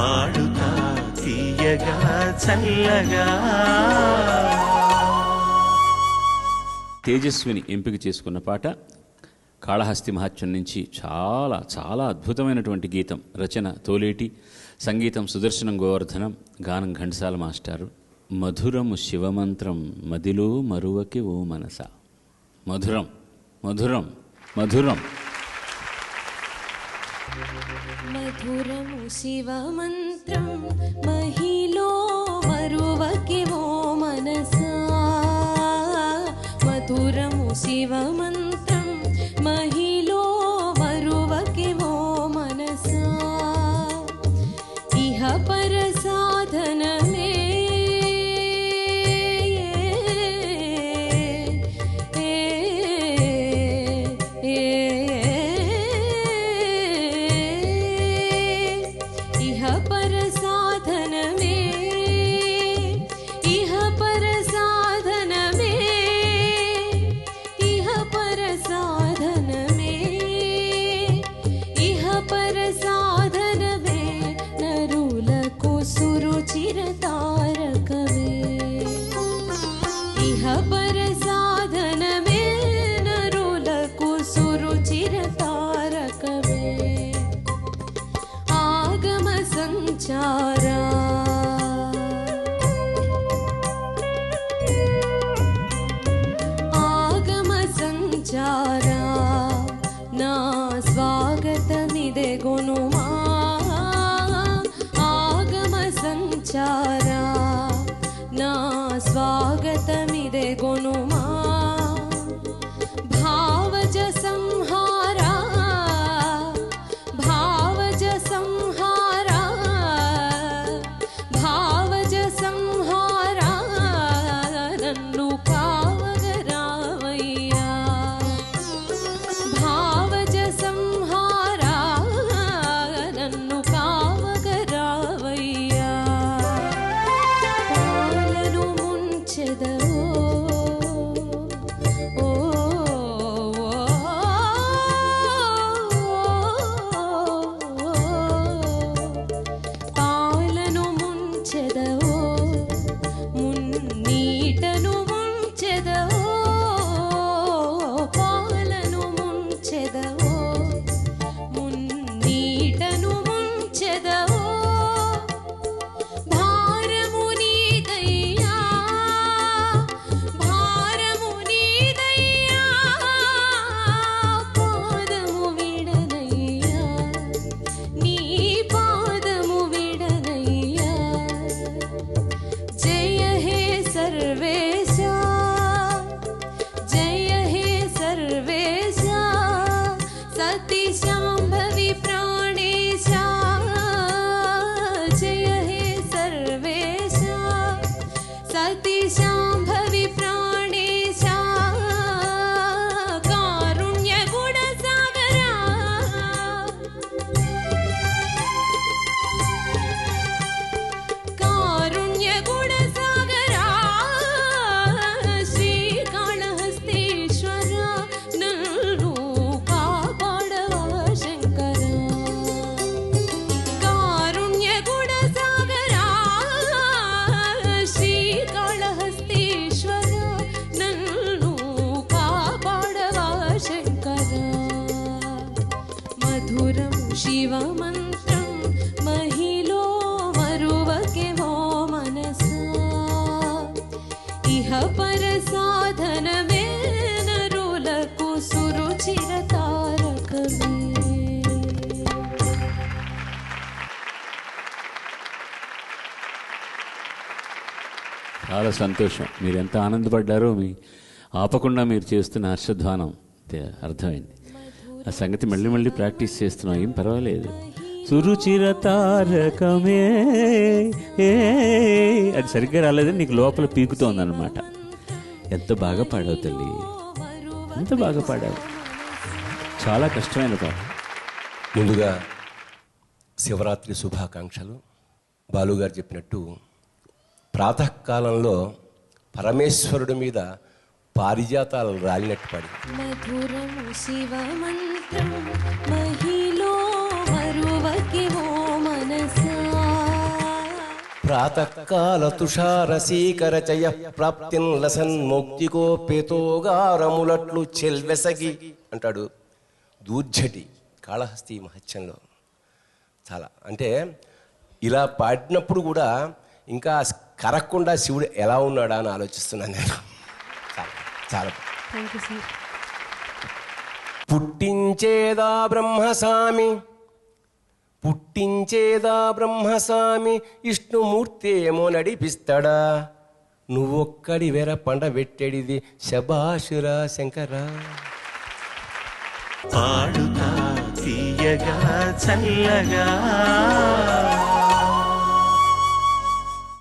పాడుతా తీయగా చల్లగా. తేజస్విని ఎంపిక చేసుకున్న పాట కాళహస్తి మహత్యం నుంచి చాలా చాలా అద్భుతమైనటువంటి గీతం రచన తోలేటి సంగీతం సుదర్శనం గోవర్ధనం గానం ఘంటసాల మాస్టారు. మధురము శివమంత్రం మదిలో మరువకి ఓ మనస. మధురం మధురం మధురం. मधुरमु शिवमन्त्रं महिला न स्वागतनिदे गुणमागम संचारा। न स्वाग చాలా సంతోషం. మీరు ఎంత ఆనందపడ్డారో మీ ఆపకుండా మీరు చేస్తున్న హర్షధ్వానం. అర్థమైంది. ఆ సంగతి మళ్ళీ మళ్ళీ ప్రాక్టీస్ చేస్తున్నాం. ఏం పర్వాలేదు. సురుచిర తారకమే. అది సరిగ్గా రాలేదని నీకు లోపల పీకుతోంది అనమాట ఎంత బాగా పాడావు తల్లి. ఎంత బాగా పాడావు. చాలా కష్టమైన పాట. ముందుగా శివరాత్రి శుభాకాంక్షలు. బాలుగారు చెప్పినట్టు ప్రాతకాలంలో పరమేశ్వరుడి మీద పారిజాతాలు రాలినట్టు పడి ప్రాతకాల తుషార సీకరచయ ప్రాప్తిన్ లసన్ మౌక్తికోపేతోగారములట్లు చెల్వెసగి అంటాడు దూర్జటి కాళహస్తి మహత్యంలో. చాలా అంటే ఇలా పాడినప్పుడు కూడా ఇంకా కరగకుండా శివుడు ఎలా ఉన్నాడా అని ఆలోచిస్తున్నాను నేను. చాలా పుట్టించేదా బ్రహ్మస్వామి పుట్టించేదా బ్రహ్మస్వామి విష్ణుమూర్తేమో నడిపిస్తాడా? నువ్వొక్కడి వెర పండ పెట్టేడిది శబాషురా శంకరా. పాడుతా తీయగా చల్లగా.